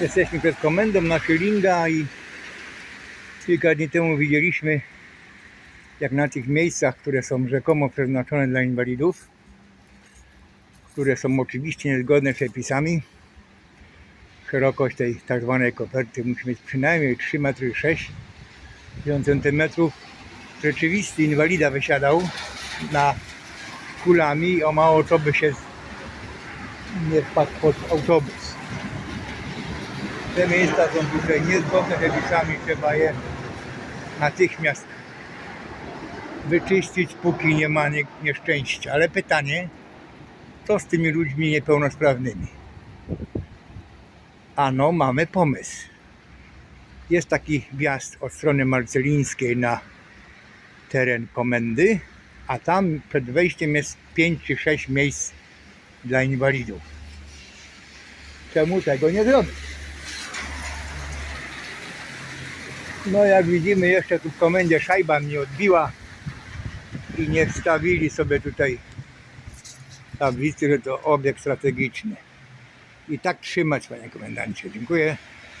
Jesteśmy przed komendą na Schillinga i kilka dni temu widzieliśmy, jak na tych miejscach, które są rzekomo przeznaczone dla inwalidów, które są oczywiście niezgodne z przepisami, szerokość tej tak zwanej koperty musi mieć przynajmniej 3,6 m. cm. Rzeczywisty inwalida wysiadał na kulami o mało co by się nie wpadł pod autobus. Te miejsca są tutaj niezgodne z przepisami, trzeba je natychmiast wyczyścić, póki nie ma nie, nieszczęścia. Ale pytanie, co z tymi ludźmi niepełnosprawnymi? Ano, mamy pomysł. Jest taki wjazd od strony marcelińskiej na teren komendy, a tam przed wejściem jest 5 czy 6 miejsc dla inwalidów. Czemu tego nie zrobić? No jak widzimy jeszcze tu w komendzie szajba mnie odbiła i nie wstawili sobie tutaj tablicy, że to obiekt strategiczny. I tak trzymać, panie komendancie. Dziękuję.